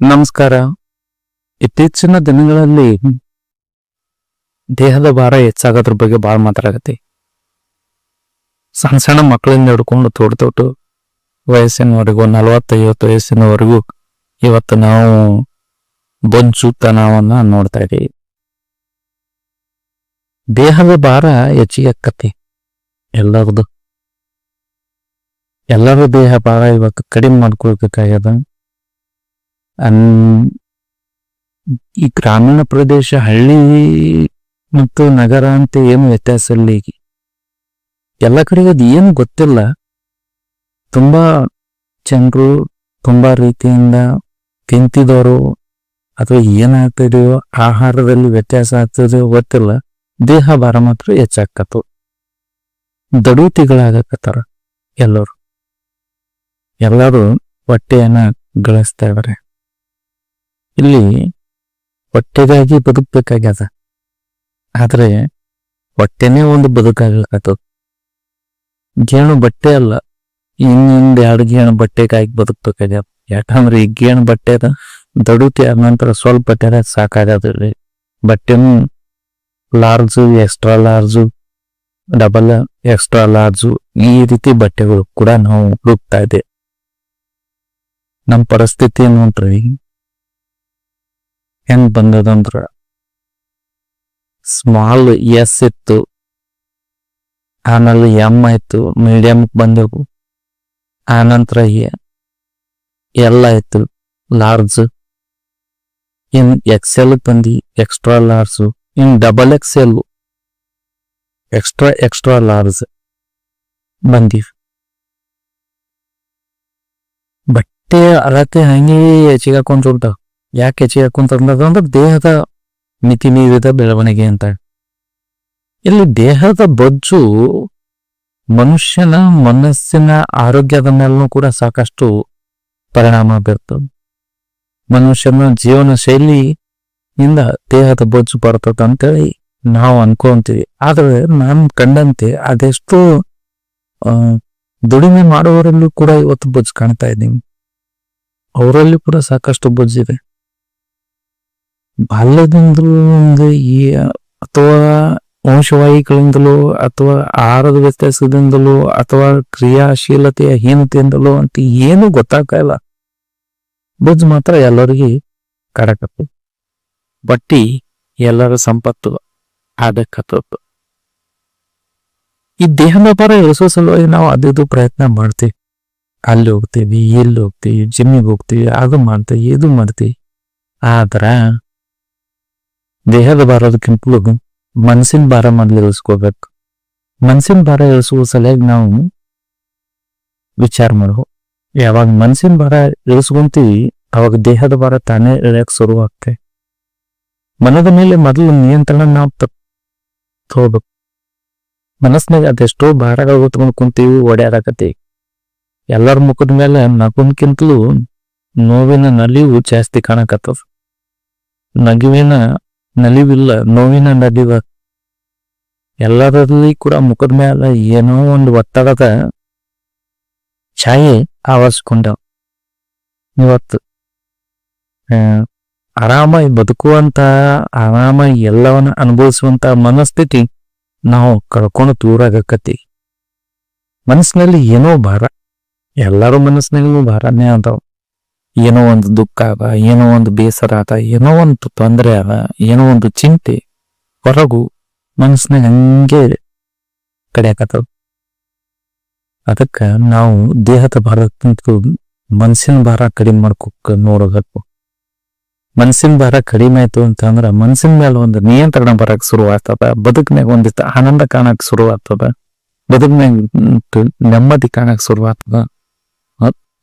ನಮಸ್ಕಾರ. ಇತ್ತೀಚಿನ ದಿನಗಳಲ್ಲಿ ದೇಹದ ಭಾರ ಹೆಚ್ಚಾಗೋದ್ರ ಬಗ್ಗೆ ಭಾಳ ಮಾತಾಡಕತ್ತಿ. ಸಣ್ಣ ಸಣ್ಣ ಮಕ್ಕಳಿಂದ ಹಿಡ್ಕೊಂಡು ತೋಟ ದೊಡ್ಡ ವಯಸ್ಸಿನವರೆಗೂ, ನಲವತ್ತೈವತ್ತು ವಯಸ್ಸಿನವರೆಗೂ ಇವತ್ತು ನಾವು ಬೊಂಚುತನವನ್ನ ನೋಡ್ತಾ ಇದ್ದೀವಿ ದೇಹದ ಭಾರ ಹೆಚ್ಚಿಗೆ ಆಕ್ಕತಿ ಎಲ್ಲರದು. ಎಲ್ಲರ ದೇಹ ಭಾರ ಇವಾಗ ಕಡಿಮೆ ಮಾಡ್ಕೊಳ್ಬೇಕಾಗ್ಯದ. ಈ ಗ್ರಾಮೀಣ ಪ್ರದೇಶ ಹಳ್ಳಿ ಮತ್ತು ನಗರ ಅಂತ ಏನು ವ್ಯತ್ಯಾಸ ಇಲ್ಲ ಈಗ. ಎಲ್ಲ ಕಡೆಗೆ ಅದು ಏನು ಗೊತ್ತಿಲ್ಲ. ತುಂಬ ಜನರು ತುಂಬ ರೀತಿಯಿಂದ ತಿಂತಿದವರು ಅಥವಾ ಏನಾಗ್ತಿದೆಯೋ ಆಹಾರದಲ್ಲಿ ವ್ಯತ್ಯಾಸ ಆಗ್ತದೆಯೋ ಗೊತ್ತಿಲ್ಲ. ದೇಹ ಭಾರ ಮಾತ್ರ ಹೆಚ್ಚಾಕತ್ತು ದಡೂತಿಗಳಾಗಕತ್ತಾರ ಎಲ್ಲರೂ. ಎಲ್ಲರೂ ಹೊಟ್ಟೆಯನ್ನ ಗಳಿಸ್ತಾ ಇದಾರೆ. ಇಲ್ಲಿ ಹೊಟ್ಟೆಗಾಗಿ ಬದುಕಬೇಕಾಗ್ಯದ. ಆದರೆ ಹೊಟ್ಟೆನೇ ಒಂದು ಬದುಕಾಗತ್ತದ ಗೇಣು ಬಟ್ಟೆ ಅಲ್ಲ, ಇನ್ನೊಂದು ಎರಡು ಗೇಣು ಬಟ್ಟೆಗಾಗಿ ಬದುಕಬೇಕಾಗ್ಯದ. ಯಾಕಂದ್ರೆ ಈ ಗೇಣು ಬಟ್ಟೆ ಅದ ದಡುತಿ ಆದ ನಂತರ ಸ್ವಲ್ಪ ಬಟ್ಟೆ ಸಾಕಾಗದ್ರಿ ಬಟ್ಟೆನು large, extra large, double extra large ಈ ರೀತಿ ಬಟ್ಟೆಗಳು ಕೂಡ ನಾವು ಹುಡುಕ್ತಾ ಇದೆ ನಮ್ಮ ಪರಿಸ್ಥಿತಿ ನೋಡ್ರಿ ಹೆಂಗ್ ಬಂದದಂದ್ರ ಸ್ಮಾಲ್ ಎಸ್ ಇತ್ತು, ಆಮೇಲೆ ಎಂ ಆಯ್ತು ಮೀಡಿಯಂ ಬಂದೆವು. ಆನಂತರ ಎಲ್ ಆಯ್ತು ಲಾರ್ಜ್ ಇನ್ ಎಕ್ಸೆಲ್ ಬಂದಿ ಎಕ್ಸ್ಟ್ರಾ ಲಾರ್ಜ್ ಇನ್ double XL extra extra large ಬಂದಿ. ಬಟ್ಟೆ ಅಳತೆ ಹಂಗೆ ಹೆಚ್ಚಿಗೆ ಹಾಕೊಂಡ್ ಯಾಕೆ ಹೆಚ್ಚಿಗೆ ಹಾಕೊಂತಂದ್ರೆ ಅಂದ್ರೆ ದೇಹದ ಮಿತಿ ಮೀರಿದ ಬೆಳವಣಿಗೆ ಅಂತ ಇಲ್ಲಿ ದೇಹದ ಬೊಜ್ಜು ಮನುಷ್ಯನ ಮನಸ್ಸಿನ ಆರೋಗ್ಯದ ಮೇಲೂ ಕೂಡ ಸಾಕಷ್ಟು ಪರಿಣಾಮ ಬೀರ್ತದೆ. ಮನುಷ್ಯನ ಜೀವನ ಶೈಲಿಯಿಂದ ದೇಹದ ಬೊಜ್ಜು ಬರ್ತದ ಅಂತೇಳಿ ನಾವು ಅನ್ಕೊಂತೀವಿ. ಆದರೆ ನಾನು ಕಂಡಂತೆ ಅದೆಷ್ಟು ದುಡಿಮೆ ಮಾಡುವವರಲ್ಲೂ ಕೂಡ ಇವತ್ತು ಬೊಜ್ಜು ಕಾಣ್ತಾ ಇದ್ದೀನಿ. ಅವರಲ್ಲಿ ಕೂಡ ಸಾಕಷ್ಟು ಬೊಜ್ಜಿದೆ. ಬಾಲ್ಯದಿಂದಲೂ ಒಂದು ಈ ಅಥವಾ ವಂಶವಾಹಿಗಳಿಂದಲೋ ಅಥವಾ ಆಹಾರದ ವ್ಯತ್ಯಾಸದಿಂದಲೋ ಅಥವಾ ಕ್ರಿಯಾಶೀಲತೆಯ ಹೀನತೆಯಿಂದಲೋ ಅಂತ ಏನು ಗೊತ್ತಾಗಲ್ಲ ಬುಜ್ ಮಾತ್ರ ಎಲ್ಲರಿಗೆ ಕಡಕತ್ತು ಬಟ್ಟಿ ಎಲ್ಲರ ಸಂಪತ್ತು ಆಗಕತ್ತತ್ತು ಈ ದೇಹದ ಭಾರ ಇಳಿಸೋ ಸಲುವಾಗಿ ನಾವು ಅದಿದು ಪ್ರಯತ್ನ ಮಾಡ್ತೀವಿ. ಅಲ್ಲಿ ಹೋಗ್ತೀವಿ, ಇಲ್ಲಿ ಹೋಗ್ತೀವಿ, ಜಿಮ್ಮಿಗೆ ಹೋಗ್ತೀವಿ, ಅದು ಮಾಡ್ತೀವಿ, ಇದು ಮಾಡ್ತೀವಿ. ಆದ್ರ ದೇಹದ ಭಾರದಕ್ಕಿಂತಲೂ ಮನಸ್ಸಿನ ಭಾರ ಮೊದ್ಲು ಇಳಿಸ್ಕೋಬೇಕು ಮನಸ್ಸಿನ ಭಾರ ಇಳಿಸುವ ಸಲುವಾಗಿ ನಾವು ವಿಚಾರ ಮಾಡುವ. ಯಾವಾಗ ಮನಸ್ಸಿನ ಭಾರ ಇಳಿಸ್ಕೊಂತೀವಿ ಅವಾಗ ದೇಹದ ಭಾರ ತಾನೇ ಇಳಿಯಕ್ಕೆ ಶುರು ಮನದ ಮೇಲೆ ಮೊದಲು ನಿಯಂತ್ರಣ ನಾವು ತಗೋಬೇಕು. ಮನಸ್ಸಿನಾಗ ಅದೆಷ್ಟೋ ಭಾರಗಳು ಹೊತ್ಕೊಂಡು ಕುಂತೀವಿ ಓಡಾಡಕತ್ತೀವಿ ಎಲ್ಲರ ಮುಖದ ಮೇಲೆ ನಗುನ್ಕಿಂತಲೂ ನೋವಿನ ನಲಿವು ಜಾಸ್ತಿ ಕಾಣಕತ್ತದ. ನಗುವಿನ ನಲಿವಿಲ್ಲ, ನೋವಿನ ನಲಿವ. ಎಲ್ಲರಲ್ಲಿ ಕೂಡ ಮುಖದ ಮೇಲೆ ಏನೋ ಒಂದು ಒತ್ತಡದ ಛಾಯೆ ಆವರಿಸ್ಕೊಂಡವ. ಇವತ್ತು ಆರಾಮಾಗಿ ಬದುಕುವಂತ ಆರಾಮಾಗಿ ಎಲ್ಲವನ್ನ ಅನುಭವಿಸುವಂತ ಮನಸ್ಥಿತಿ ನಾವು ಕಳ್ಕೊಂಡು ದೂರಾಗಕತ್ತಿ ಮನಸ್ಸಿನಲ್ಲಿ ಏನೋ ಭಾರ, ಎಲ್ಲರೂ ಮನಸ್ಸಿನಲ್ಲೂ ಭಾರನೇ ಅದಾವ. ಏನೋ ಒಂದು ದುಃಖ ಅದ, ಏನೋ ಒಂದು ಬೇಸರ ಅದ, ಏನೋ ಒಂದು ತೊಂದರೆ ಅದ, ಏನೋ ಒಂದು ಚಿಂತೆ ಹೊರಗು ಮನಸ್ಸಿನಾಗ ಹಂಗೆ ಕಡಿಯಾಕತ್ತದ. ಅದಕ್ಕ ನಾವು ದೇಹದ ಭಾರಕ್ಕಿಂತ ಮನಸ್ಸಿನ ಭಾರ ಕಡಿಮೆ ಮಾಡ್ಕೋಕ್ ನೋಡಬೇಕು ಮನಸ್ಸಿನ ಭಾರ ಕಡಿಮೆ ಆಯ್ತು ಅಂತಂದ್ರ ಮನಸ್ಸಿನ ಮೇಲೆ ಒಂದು ನಿಯಂತ್ರಣ ಬರಕ್ ಶುರು ಆಗ್ತದ ಬದುಕಿನಾಗ ಒಂದಿಷ್ಟು ಆನಂದ ಕಾಣಕ್ ಶುರು ಆಗ್ತದ ಬದುಕಿನಾಗ ನೆಮ್ಮದಿ ಕಾಣಕ್ ಶುರು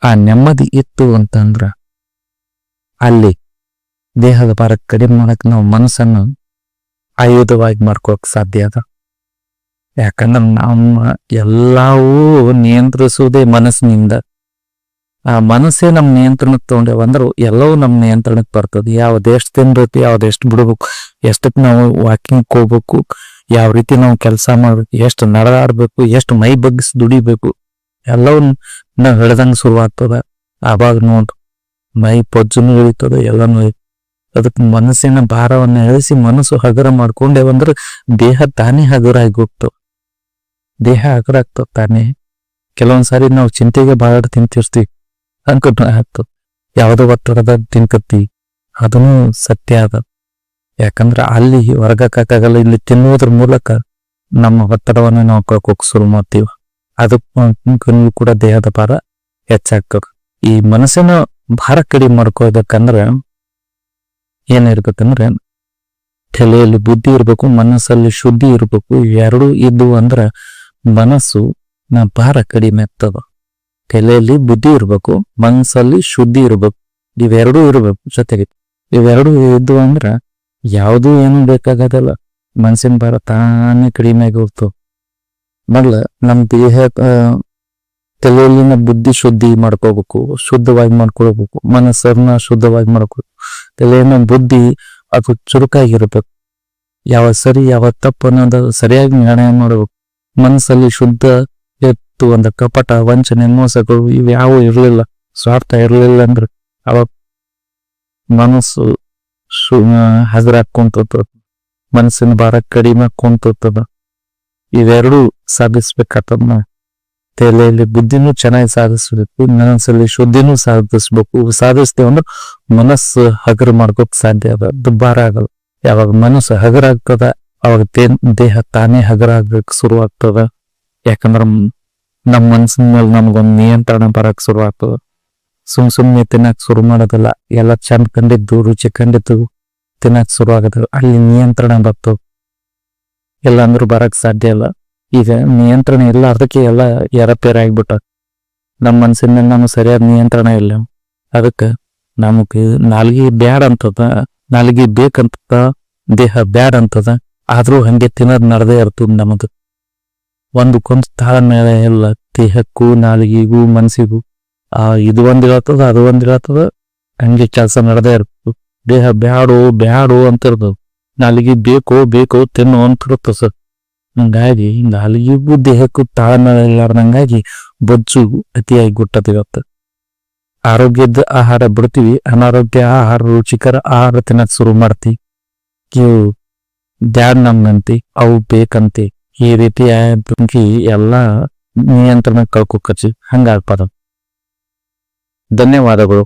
ಆ ನೆಮ್ಮದಿ ಇತ್ತು ಅಂತಂದ್ರ ಅಲ್ಲಿ ದೇಹದ ಭಾರ ಕಡಿಮೆ ಮಾಡಕ್ ನಾವು ಮನಸ್ಸನ್ನು ಆಯುಧವಾಗಿ ಮಾಡ್ಕೋಕ್ ಸಾಧ್ಯ ಅದ. ಯಾಕಂದ್ರೆ ನಮ್ಮ ಎಲ್ಲವೂ ನಿಯಂತ್ರಿಸುವುದೇ ಮನಸ್ಸಿನಿಂದ. ಆ ಮನಸ್ಸೇ ನಮ್ಮ ನಿಯಂತ್ರಣಕ್ಕೆ ತಗೊಂಡೇವ ಅಂದ್ರೆ ಎಲ್ಲವೂ ನಮ್ಮ ನಿಯಂತ್ರಣಕ್ಕೆ ಬರ್ತದೆ. ಯಾವ ಎಷ್ಟು ತಿನ್ಬೇಕು ಯಾವ್ದು ಎಷ್ಟು ಬಿಡ್ಬೇಕು ಎಷ್ಟಕ್ಕೆ ನಾವು ವಾಕಿಂಗ್ ಹೋಗ್ಬೇಕು, ಯಾವ ರೀತಿ ನಾವು ಕೆಲಸ ಮಾಡ್ಬೇಕು, ಎಷ್ಟು ನಡೆದಾಡ್ಬೇಕು, ಎಷ್ಟು ಮೈ ಬಗ್ಗಿಸಿ ದುಡಿಬೇಕು ಎಲ್ಲವನ್ನ ನಾವು ಹೇಳ್ದಂಗೆ ಶುರು ಆಗ್ತದ ಆವಾಗ ನೋಡ್ರಿ ಮೈ ಪೊಜ್ಜುನು ಇಳಿತದ ಎಲ್ಲಾನು ಅದಕ್ಕೆ ಮನಸ್ಸಿನ ಭಾರವನ್ನ ಇಳಿಸಿ ಮನಸ್ಸು ಹಗುರ ಮಾಡ್ಕೊಂಡೇವಂದ್ರೆ ದೇಹ ತಾನೇ ಹಗುರ ಆಗಿ ದೇಹ ಹಗುರ ಆಗ್ತವೆ ತಾನೇ. ಕೆಲವೊಂದ್ಸಾರಿ ನಾವು ಚಿಂತೆಗೆ ಭಾಳ ತಿಂತಿರ್ತೀವಿ. ಅನ್ಕೊಂಡು ಆಗ್ತದ ಯಾವುದೋ ಒತ್ತಡದ ತಿನ್ಕತ್ತಿ ಅದನ್ನು ಸತ್ಯ ಅದ. ಯಾಕಂದ್ರೆ ಅಲ್ಲಿ ಹೊರಗಕ್ಕಾಗಲ್ಲ ಇಲ್ಲಿ ತಿನ್ನುವುದ್ರ ಮೂಲಕ ನಮ್ಮ ಒತ್ತಡವನ್ನು ನಾವು ಕಳ್ಕೋಕ್ ಶುರು ಮಾಡ್ತೀವಿ. ಅದಕ್ಕೂ ಕೂಡ ದೇಹದ ಭಾರ ಹೆಚ್ಚಾಗ್ತದ. ಈ ಮನಸ್ಸಿನ ಭಾರ ಕಡಿಮೆ ಮಾಡ್ಕೋಬೇಕಂದ್ರೆ ಏನಿರ್ಬೇಕಂದ್ರೆ ತಲೆಯಲ್ಲಿ ಬುದ್ಧಿ ಇರಬೇಕು, ಮನಸ್ಸಲ್ಲಿ ಶುದ್ಧಿ ಇರಬೇಕು, ಎರಡೂ ಇದ್ದು ಅಂದ್ರೆ ಮನಸ್ಸು ನ ಭಾರ ಕಡಿಮೆ ಆಗ್ತದ. ತಲೆಯಲ್ಲಿ ಬುದ್ಧಿ ಇರಬೇಕು, ಮನಸ್ಸಲ್ಲಿ ಶುದ್ಧಿ ಇರಬೇಕು, ಇವೆರಡೂ ಇರಬೇಕು ಜೊತೆಗೆ. ಇವೆರಡೂ ಇದ್ದು ಅಂದ್ರೆ ಯಾವುದು ಏನು ಬೇಕಾಗದಲ್ಲ. ಮನಸ್ಸಿನ ಭಾರ ತಾನೇ ಕಡಿಮೆ ಆಗಿ ಹೋಗ್ತವ ಮೊದ್ಲ ನಮ್ ದೇಹ ತಲೆಯಲ್ಲಿನ ಬುದ್ಧಿ ಶುದ್ಧಿ ಮಾಡ್ಕೋಬೇಕು, ಶುದ್ಧವಾಗಿ ಮಾಡ್ಕೊಳ್ಬೇಕು, ಮನಸ್ಸನ್ನ ಶುದ್ಧವಾಗಿ ಮಾಡ್ಕೋಬೇಕು ತಲೆಯನ್ನ ಬುದ್ಧಿ ಅದು ಚುರುಕಾಗಿರ್ಬೇಕು. ಯಾವ ಸರಿ, ಯಾವ ತಪ್ಪು ಅನ್ನೋದು ಸರಿಯಾಗಿ ನಿರ್ಣಯ ಮಾಡಬೇಕು. ಮನಸ್ಸಲ್ಲಿ ಶುದ್ಧ ಎತ್ತು, ಒಂದು ಕಪಟ, ವಂಚನೆ, ಮೋಸಗಳು ಇವ್ಯಾವು ಇರಲಿಲ್ಲ. ಸ್ವಾರ್ಥ ಇರಲಿಲ್ಲ ಅಂದ್ರೆ ಅವಾಗ ಮನಸ್ಸು ಶು ಕುಂತದ ಮನಸ್ಸಿನ ಭಾರ ಕಡಿಮೆ ಕುಂತದ ಇವೆರಡು ಸಾಧಿಸ್ಬೇಕಾತಮ್ಮ ತಲೆಯಲ್ಲಿ ಬುದ್ಧಿನೂ ಚೆನ್ನಾಗಿ ಸಾಧಿಸ್ಬೇಕು, ಮನಸ್ಸಲ್ಲಿ ಶುದ್ಧಿನೂ ಸಾಧಿಸ್ಬೇಕು. ಸಾಧಿಸ್ತೇವೆ ಅಂದ್ರೆ ಮನಸ್ಸು ಹಗರ ಮಾಡ್ಕೋಕ್ ಸಾಧ್ಯ ಅದ. ದುಬ್ಬಾರ ಆಗಲ್ಲ. ಯಾವಾಗ ಮನಸ್ಸು ಹಗರ ಆಗ್ತದ ಅವಾಗ ದೇಹ ತಾನೇ ಹಗರ ಆಗ್ಬೇಕು ಶುರು ಆಗ್ತದ ಯಾಕಂದ್ರ ನಮ್ಮ ಮನಸ್ಸಿನ ಮೇಲೆ ನಮ್ಗೊಂದು ನಿಯಂತ್ರಣ ಬರಕ್ ಶುರು ಆಗ್ತದ ಸುಮ್ ಸುಮ್ನೆ ತಿನ್ನಕ್ ಶುರು ಮಾಡೋದಿಲ್ಲ. ಎಲ್ಲ ಚಂದ ಕಂಡಿದ್ದು, ರುಚಿ ಕಂಡಿದ್ದು ತಿನ್ನಕ್ ಶುರು ಆಗದ ಅಲ್ಲಿ ನಿಯಂತ್ರಣ ಬರ್ತದ. ಎಲ್ಲ ಬರಕ್ಕೆ ಬರಕ್ ಸಾಧ್ಯ ಇಲ್ಲ. ಈಗ ನಿಯಂತ್ರಣ ಇಲ್ಲ, ಅದಕ್ಕೆ ಎಲ್ಲ ಎರಪೇರ ಆಗ್ಬಿಟ್ಟ ನಮ್ಮ ಮನಸ್ಸಿನ ಮೇಲೆ ಸರಿಯಾದ ನಿಯಂತ್ರಣ ಇಲ್ಲ. ಅದಕ್ಕೆ ನಮಗೆ ನಾಲ್ಗಿ ಬ್ಯಾಡ್ ಅಂತದ, ನಾಲ್ಗಿ ಬೇಕಂತದ, ದೇಹ ಬ್ಯಾಡ್ ಅಂತದ, ಆದರೂ ಹಂಗೆ ತಿನ್ನೋದು ನಡ್ದೇ ಇರ್ತದ ಕೊಂದು ಒಂದಕ್ಕೊಂದು ತಾಳ್ಮೇಳೆ ಇಲ್ಲ ದೇಹಕ್ಕೂ, ನಾಲಿಗೆಗೂ ಮನಸ್ಸಿಗೂ ಆ ಇದು ಹೇಳ್ತದ ಅದು ಒಂದು ಹೇಳ್ತದ ಹಂಗೆ ಕೆಲಸ ನಡ್ದೇ ಇರ್ತದ. ದೇಹ ಬ್ಯಾಡೋ ಬ್ಯಾಡೋ ಅಂತ ಇರ್ತದ. ನಾಲಿಗೆ ಬೇಕೋ ಬೇಕೋ ತಿನ್ನು ಇರ್ತದ ಸರ್. ಹಂಗಾಗಿ ನಾಲಿಗೆಗೂ ದೇಹಕ್ಕೂ ತಾಳ್ಮೇಳೆ ಇಲ್ಲಾರ್ದಂಗಾಗಿ ಬೊಜ್ಜು ಅತಿಯಾಗಿ ಗುಟ್ಟದಿರತ್ತ ಆರೋಗ್ಯದ ಆಹಾರ ಬಿಡ್ತೀವಿ, ಅನಾರೋಗ್ಯ ಆಹಾರ, ರುಚಿಕರ ಆಹಾರ ತಿನ್ನಕ್ ಶುರು ಮಾಡ್ತಿ ಇವು ಧ್ಯಾನ್ ನಮ್ಗಂತಿ ಅವು ಬೇಕಂತಿ. ಈ ರೀತಿ ಆಗಿ ಎಲ್ಲ ನಿಯಂತ್ರಣ ಕಳ್ಕೊಕಚ್ಚಿ ಹಂಗಾಗ್ಬಾರ್ದು ಧನ್ಯವಾದಗಳು.